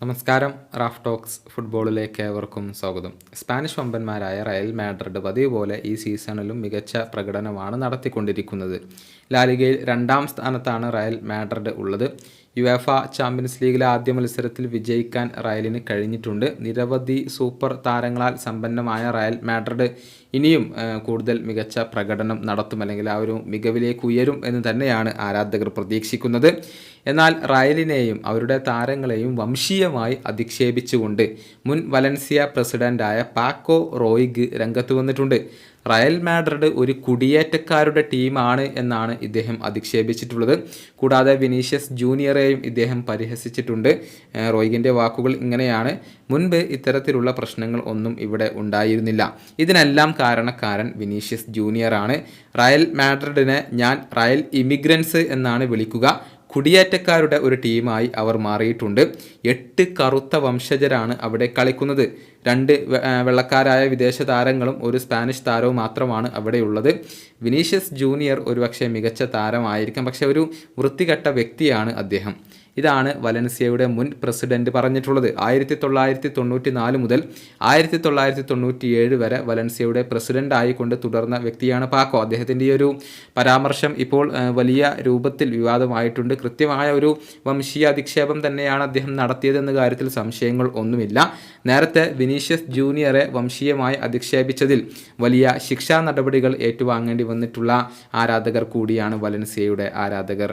നമസ്കാരം Raf talks ഫുട്ബോളിലേക്ക് ഏവർക്കും സ്വാഗതം. സ്പാനിഷ് വമ്പന്മാരായ റയൽ മാഡ്രിഡ് പതിവ് പോലെ ഈ സീസണിലും മികച്ച പ്രകടനമാണ് നടത്തിക്കൊണ്ടിരിക്കുന്നത്. ലാലിഗയിൽ രണ്ടാം സ്ഥാനത്താണ് റയൽ മാഡ്രിഡ് ഉള്ളത്. യുവേഫ ചാമ്പ്യൻസ് ലീഗിലെ ആദ്യ മത്സരത്തിൽ വിജയിക്കാൻ റയലിന് കഴിഞ്ഞിട്ടുണ്ട്. നിരവധി സൂപ്പർ താരങ്ങളാൽ സമ്പന്നമായ റയൽ മാഡ്രിഡ് ഇനിയും കൂടുതൽ മികച്ച പ്രകടനം നടത്തും അല്ലെങ്കിൽ ആ ഒരു മികവിലേക്ക് ഉയരും എന്ന് തന്നെയാണ് ആരാധകർ പ്രതീക്ഷിക്കുന്നത്. എന്നാൽ റയലിനെയും അവരുടെ താരങ്ങളെയും വംശീയമായി അധിക്ഷേപിച്ചുകൊണ്ട് മുൻ വലൻസിയ പ്രസിഡന്റായ പാക്കോ റോയിഗ് രംഗത്ത് വന്നിട്ടുണ്ട്. റയൽ മാഡ്രിഡ് ഒരു കുടിയേറ്റക്കാരുടെ ടീമാണ് എന്നാണ് ഇദ്ദേഹം അധിക്ഷേപിച്ചിട്ടുള്ളത്. കൂടാതെ വിനീഷ്യസ് ജൂനിയറെയും ഇദ്ദേഹം പരിഹസിച്ചിട്ടുണ്ട്. റോയിഗിന്റെ വാക്കുകൾ ഇങ്ങനെയാണ്. മുൻപ് ഇത്തരത്തിലുള്ള പ്രശ്നങ്ങൾ ഒന്നും ഇവിടെ ഉണ്ടായിരുന്നില്ല. ഇതിനെല്ലാം കാരണക്കാരൻ വിനീഷ്യസ് ജൂനിയറാണ്. റയൽ മാഡ്രിഡിനെ ഞാൻ റയൽ ഇമിഗ്രൻസ് എന്നാണ് വിളിക്കുക. കുടിയേറ്റക്കാരുടെ ഒരു ടീമായി അവർ മാറിയിട്ടുണ്ട്. എട്ട് കറുത്ത വംശജരാണ് അവിടെ കളിക്കുന്നത്. രണ്ട് വെള്ളക്കാരായ വിദേശ താരങ്ങളും ഒരു സ്പാനിഷ് താരവും മാത്രമാണ് അവിടെയുള്ളത്. വിനീഷ്യസ് ജൂനിയർ ഒരുപക്ഷെ മികച്ച താരമായിരിക്കാം. പക്ഷെ ഒരു വൃത്തികെട്ട വ്യക്തിയാണ് അദ്ദേഹം. ഇതാണ് വലൻസിയയുടെ മുൻ പ്രസിഡന്റ് പറഞ്ഞിട്ടുള്ളത്. ആയിരത്തി തൊള്ളായിരത്തി തൊണ്ണൂറ്റി നാല് മുതൽ ആയിരത്തി തൊള്ളായിരത്തി തൊണ്ണൂറ്റി ഏഴ് വരെ വലൻസിയയുടെ പ്രസിഡന്റ് ആയിക്കൊണ്ട് തുടർന്ന വ്യക്തിയാണ് പാക്കോ. അദ്ദേഹത്തിന്റെ ഈ ഒരു പരാമർശം ഇപ്പോൾ വലിയ രൂപത്തിൽ വിവാദമായിട്ടുണ്ട്. കൃത്യമായ ഒരു വംശീയ അധിക്ഷേപം തന്നെയാണ് അദ്ദേഹം നടത്തിയതെന്ന കാര്യത്തിൽ സംശയങ്ങൾ ഒന്നുമില്ല. നേരത്തെ വിനീഷ്യസ് ജൂനിയറെ വംശീയമായി അധിക്ഷേപിച്ചതിൽ വലിയ ശിക്ഷാ നടപടികൾ ഏറ്റുവാങ്ങേണ്ടി വന്നിട്ടുള്ള ആരാധകർ കൂടിയാണ് വലൻസിയയുടെ ആരാധകർ.